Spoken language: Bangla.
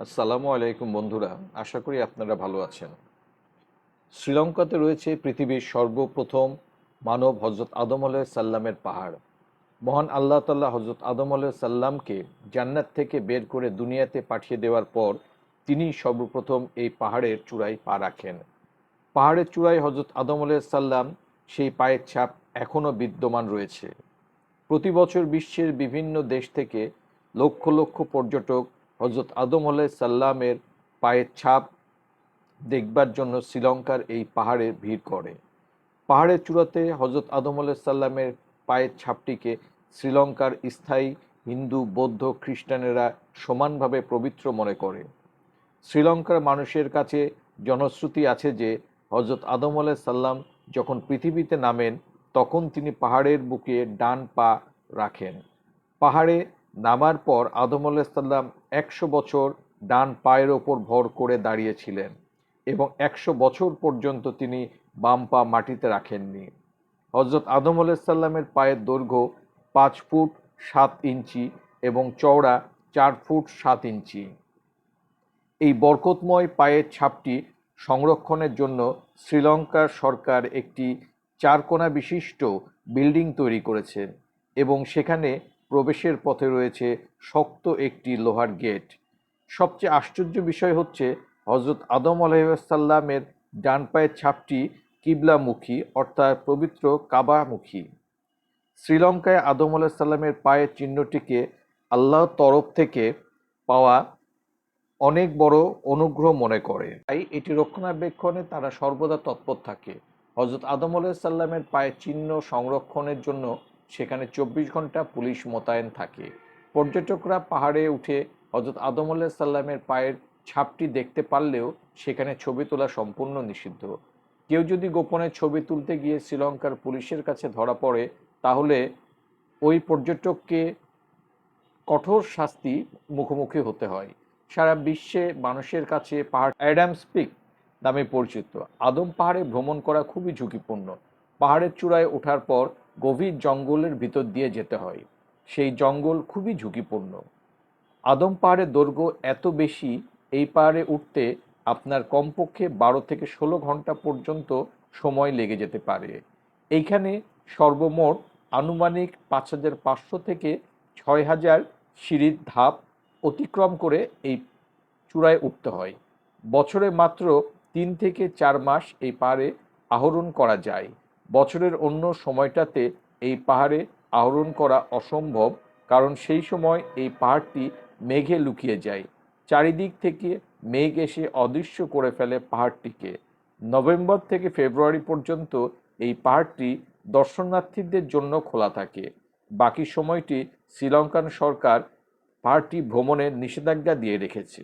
আসসালামু আলাইকুম বন্ধুরা, আশা করি আপনারা ভালো আছেন। শ্রীলঙ্কাতে রয়েছে পৃথিবীর সর্বপ্রথম মানব হজরত আদম আলাইহিস সাল্লামের পাহাড়। মহান আল্লাহ তাল্লাহ হজরত আদম আলাইহিস সাল্লামকে জান্নাত থেকে বের করে দুনিয়াতে পাঠিয়ে দেওয়ার পর তিনি সর্বপ্রথম এই পাহাড়ের চূড়ায় পা রাখেন। পাহাড়ের চূড়ায় হজরত আদম আলাইহিস সাল্লাম সেই পায়ের ছাপ এখনও বিদ্যমান রয়েছে। প্রতি বছর বিশ্বের বিভিন্ন দেশ থেকে লক্ষ লক্ষ পর্যটক হজরত আদম সাল্লামের পায়ের ছাপ দেখবার জন্য শ্রীলঙ্কার এই পাহাড়ে ভিড় করে। পাহাড়ের চূড়াতে হজরত আদম সাল্লামের পায়ের ছাপটিকে শ্রীলঙ্কার স্থায়ী হিন্দু, বৌদ্ধ, খ্রিস্টানেরা সমানভাবে পবিত্র মনে করে। শ্রীলঙ্কার মানুষের কাছে জনশ্রুতি আছে যে হজরত আদম সাল্লাম যখন পৃথিবীতে নামেন, তখন তিনি পাহাড়ের বুকে ডান পা রাখেন। পাহাড়ে নামার পর আদম আলাইসাল্লাম একশো বছর ডান পায়ের ওপর ভর করে দাঁড়িয়েছিলেন এবং একশো বছর পর্যন্ত তিনি বাম পা মাটিতে রাখেননি। হজরত আদম আলাইসাল্লামের পায়ের দৈর্ঘ্য পাঁচ ফুট সাত ইঞ্চি এবং চওড়া চার ফুট সাত ইঞ্চি। এই বরকতময় পায়ের ছাপটি সংরক্ষণের জন্য শ্রীলঙ্কার সরকার একটি চারকোনা বিশিষ্ট বিল্ডিং তৈরি করেছেন এবং সেখানে প্রবেশের পথে রয়েছে শক্ত একটি লোহার গেট। সবচেয়ে আশ্চর্য বিষয় হচ্ছে হজরত আদম আলহামের ডান পায়ের ছাপটি কিবলামুখী, অর্থাৎ পবিত্র কাবামুখী। শ্রীলঙ্কায় আদম আলাহিসাল্লামের পায়ের চিহ্নটিকে আল্লাহর তরফ থেকে পাওয়া অনেক বড় অনুগ্রহ মনে করে। তাই এটি রক্ষণাবেক্ষণে তারা সর্বদা তৎপর থাকে। হজরত আদম আলাহিসাল্লামের পায়ের চিহ্ন সংরক্ষণের জন্য সেখানে চব্বিশ ঘণ্টা পুলিশ মোতায়েন থাকে। পর্যটকরা পাহাড়ে উঠে হজরত আদম আল্লাহ সাল্লামের পায়ের ছাপটি দেখতে পারলেও সেখানে ছবি তোলা সম্পূর্ণ নিষিদ্ধ। কেউ যদি গোপনে ছবি তুলতে গিয়ে শ্রীলঙ্কার পুলিশের কাছে ধরা পড়ে, তাহলে ওই পর্যটককে কঠোর শাস্তি মুখোমুখি হতে হয়। সারা বিশ্বে মানুষের কাছে পাহাড় অ্যাডামস পিক নামে পরিচিত। আদম পাহাড়ে ভ্রমণ করা খুবই ঝুঁকিপূর্ণ। পাহাড়ের চূড়ায় ওঠার পর গভীর জঙ্গলের ভিতর দিয়ে যেতে হয়। সেই জঙ্গল খুবই ঝুঁকিপূর্ণ। আদম পাহাড়ের দৈর্ঘ্য এত বেশি, এই পাহাড়ে উঠতে আপনার কমপক্ষে বারো থেকে ষোলো ঘণ্টা পর্যন্ত সময় লেগে যেতে পারে। এইখানে সর্বমোট আনুমানিক পাঁচ হাজার পাঁচশো থেকে ছয় হাজার সিঁড়ির ধাপ অতিক্রম করে এই চূড়ায় উঠতে হয়। বছরে মাত্র তিন থেকে চার মাস এই পাহাড়ে আহরণ করা যায়। বছরের অন্য সময়টাতে এই পাহাড়ে আহরণ করা অসম্ভব, কারণ সেই সময় এই পাহাড়টি মেঘে লুকিয়ে যায়। চারিদিক থেকে মেঘ এসে অদৃশ্য করে ফেলে পাহাড়টিকে। নভেম্বর থেকে ফেব্রুয়ারি পর্যন্ত এই পাহাড়টি দর্শনার্থীদের জন্য খোলা থাকে। বাকি সময়টি শ্রীলঙ্কান সরকার পাহাড়টি ভ্রমণের নিষেধাজ্ঞা দিয়ে রেখেছে।